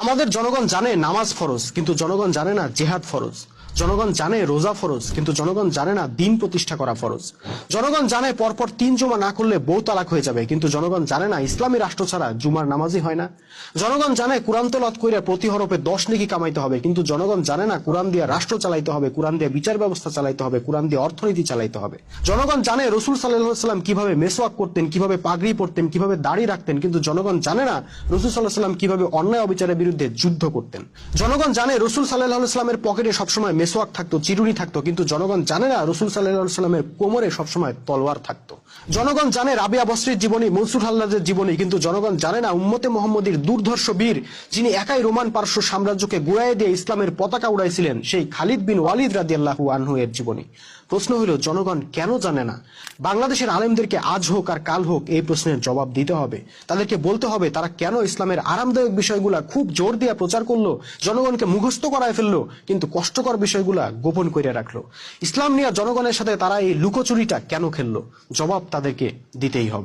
আমাদের জনগণ জানে নামাজ ফরজ কিন্তু জনগণ জানে না জেহাদ ফরজ। জনগণ জানে রোজা ফরজ, কিন্তু জনগণ জানে না দিন প্রতিষ্ঠা করা ফরজ। জনগণ জানে পরপর তিন জমা না করলে বউ তালাক হয়ে যাবে, কিন্তু জনগণ জানে না ইসলামী রাষ্ট্র ছাড়া জুমার নামাজই হয় না। জনগণ জানে কোরআন তলত করে প্রতি হরফে দশ নেকি কামাইতে হবে, কিন্তু জনগণ জানে না কোরআন দিয়ে রাষ্ট্র চালাইতে হবে, কোরআন দিয়ে বিচার ব্যবস্থা চালাইতে হবে, কোরআন দিয়ে অর্থনীতি চালাইতে হবে। জনগণ জানে রসুল সাল্লাহ সাল্লাম কীভাবে মেসওয়াক করতেন, কীভাবে পাগড়ি পরতেন, কীভাবে দাড়ি রাখতেন, কিন্তু জনগণ জানে না রসুল সাল্লাহ সাল্লাম কীভাবে অন্যায় অবিচারের বিরুদ্ধে যুদ্ধ করতেন। জনগণ জানে রসুল সাল্লাহ সাল্লামের পকেটে সবসময় মেসওয়াক থাকতো, চিরুনি থাকতো, কিন্তু জনগণ জানে না রসুল সাল্লাহ সাল্লামের কোমরে সবসময় তলোয়ার থাকতো। জনগণ জানে রাবিয়া বস্রির জীবনী, মনসুর হাল্লাদের জীবনী, কিন্তু জনগণ জানে না উম্মতে মোহাম্মদীর দুর্ধর্ষ বীর, যিনি একাই রোমান পার্শ্ব সাম্রাজ্যকে গুড়াই দিয়ে ইসলামের পতাকা উড়াইছিলেন, সেই খালিদ বিন ওয়ালিদ রাদিয়াল্লাহু আনহু এর জীবনী। প্রশ্ন হলো জনগণ কেন জানে না? বাংলাদেশের আলেমদেরকে আজ হোক আর কাল হোক এই প্রশ্নের জবাব দিতে হবে। তাদেরকে বলতে হবে, তারা কেন ইসলামের আরামদায়ক বিষয়গুলা খুব জোর দিয়ে প্রচার করল, জনগণকে মুখস্থ করায় ফেলল, কিন্তু কষ্টকর বিষয়গুলা গোপন করে রাখল। ইসলাম নিয়ে জনগণের সাথে তারা এই লুকোচুরিটা কেন খেললো? জবাব তাদেরকে দিতেই হবে।